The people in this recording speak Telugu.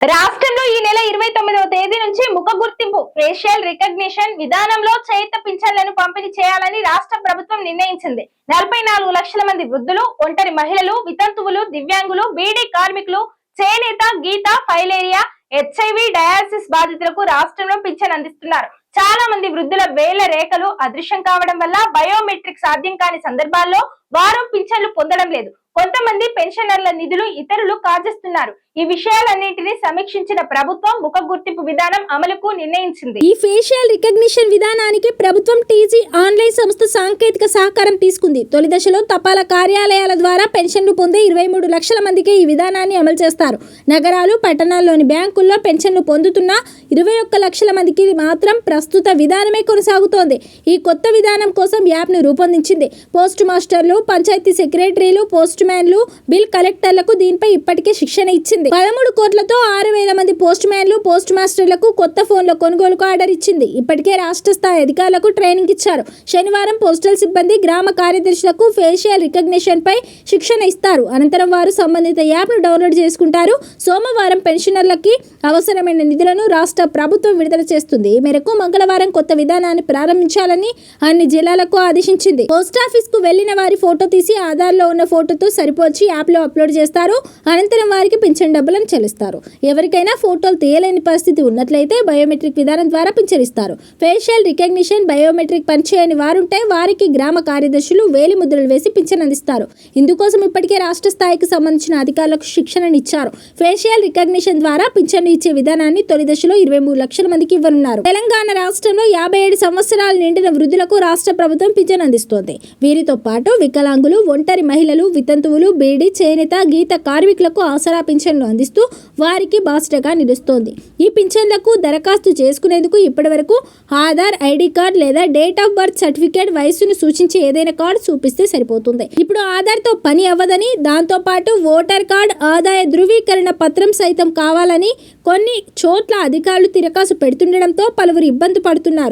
రాష్ట్రంలో ఈ నెల ఇరవై తొమ్మిదవ తేదీ నుంచి ముఖ గుర్తింపు ఫేషియల్ రికగ్నిషన్ విధానంలో చేత పింఛన్లను పంపిణీ చేయాలని రాష్ట్ర ప్రభుత్వం నిర్ణయించింది. నలభై నాలుగు లక్షల మంది వృద్ధులు ఒంటరి మహిళలు వితంతువులు దివ్యాంగులు బీడీ కార్మికులు చేనేత గీత ఫైలేరియా హెచ్ఐవి డయాలసిస్ బాధితులకు రాష్ట్రంలో పింఛన్ అందిస్తున్నారు. చాలా మంది వృద్ధుల వేల రేఖలు అదృశ్యం కావడం వల్ల బయోమెట్రిక్ సాధ్యం కాని సందర్భాల్లో వారు పింఛన్లు పొందడం లేదు. కొంతమంది పెన్షనర్ల నిధులు ఇతరులు కాజేస్తున్నారు. ఈ విషయాలన్నింటినీ సమీక్షించిన ప్రభుత్వం ముఖ గుర్తింపు విధానం అమలుకు నిర్ణయించింది. ఈ ఫేషియల్ రికగ్నిషన్ విధానానికి ప్రభుత్వం టీజీ ఆన్లైన్ సంస్థ సాంకేతిక సహకారం తీసుకుంది. తొలి దశలో తపాలా కార్యాలయాల ద్వారా పెన్షన్లు పొందే ఇరవై మూడు లక్షల మందికి ఈ విధానాన్ని అమలు చేస్తారు. నగరాలు పట్టణాల్లోని బ్యాంకుల్లో పెన్షన్లు పొందుతున్న ఇరవై ఒక్క లక్షల మందికి మాత్రం ప్రస్తుత విధానమే కొనసాగుతోంది. ఈ కొత్త విధానం కోసం యాప్ను రూపొందించింది పోస్ట్ మాస్టర్లు పంచాయతీ సెక్రటరీలు పోస్ట్ మ్యాన్లు బిల్ కలెక్టర్లకు దీనిపై ఇప్పటికే శిక్షణ ఇచ్చింది. పదమూడు కోట్లతో ఆరు వేల మంది పోస్ట్ మ్యాన్లు పోస్ట్ మాస్టర్లకు కొత్త ఫోన్ల కొనుగోలుకు ఆర్డర్ ఇచ్చింది. ఇప్పటికే రాష్ట్ర స్థాయి అధికారులకు ట్రైనింగ్ ఇచ్చారు. శనివారం పోస్టల్ సిబ్బంది గ్రామ కార్యదర్శులకు ఫేషియల్ రికగ్నిషన్ పై శిక్షణ ఇస్తారు. అనంతరం వారు సంబంధిత యాప్ను డౌన్లోడ్ చేసుకుంటారు. సోమవారం పెన్షనర్లకి అవసరమైన నిధులను రాష్ట్ర ప్రభుత్వం విడుదల చేస్తుంది. ఈ మేరకు మంగళవారం కొత్త విధానాన్ని ప్రారంభించాలని అన్ని జిల్లాలకు ఆదేశించింది. పోస్టాఫీస్కు వెళ్ళిన వారి ఫోటో తీసి ఆధార్లో ఉన్న ఫోటోతో సరిపోల్చి యాప్లో అప్లోడ్ చేస్తారు. అనంతరం వారికి పింఛన్ డబ్బులను చెల్లిస్తారు. ఎవరికైనా ఫోటోలు తీయలేని పరిస్థితి ఉన్నట్లయితే బయోమెట్రిక్ విధానం ద్వారా పింఛనిస్తారు. ఫేషియల్ రికగ్నిషన్ బయోమెట్రిక్ పనిచేయని వారుంటే వారికి గ్రామ కార్యదర్శులు వేలి ముద్రలు వేసి పింఛన్ అందిస్తారు. ఇందుకోసం ఇప్పటికే రాష్ట్ర స్థాయికి సంబంధించిన అధికారులకు శిక్షణను ఇచ్చారు. ఫేషియల్ రికగ్నిషన్ ద్వారా పింఛన్ ఇచ్చే విధానాన్ని తొలి దశలో ఇరవై మూడు లక్షల మందికి ఇవ్వనున్నారు. తెలంగాణ రాష్ట్రంలో యాభై ఏడు సంవత్సరాలు నిండిన వృద్ధులకు రాష్ట్ర ప్రభుత్వం పింఛన్ అందిస్తోంది వీరితో పాటు వికలాంగులు ఒంటరి మహిళలు వితంతువులు బీడీ చేనేత గీత కార్మికులకు ఆసరా పింఛన్లు అందిస్తూ వారికి బాసటగా నిలుస్తోంది. ఈ పింఛన్లకు దరఖాస్తు చేసుకునేందుకు ఇప్పటివరకు ఆధార్ ఐడి కార్డ్ లేదా డేట్ ఆఫ్ బర్త్ సర్టిఫికేట్ వయసును సూచించే ఏదైనా కార్డు చూపిస్తే సరిపోతుంది. ఇప్పుడు ఆధార్తో పని అవ్వదని దాంతోపాటు ఓటర్ కార్డ్ ఆదాయ ధృవీకరణ పత్రం సైతం కావాలని కొన్ని చోట్ల అధికారులు తిరకాసు పెడుతుండడంతో పలువురు ఇబ్బంది పడుతున్నారు.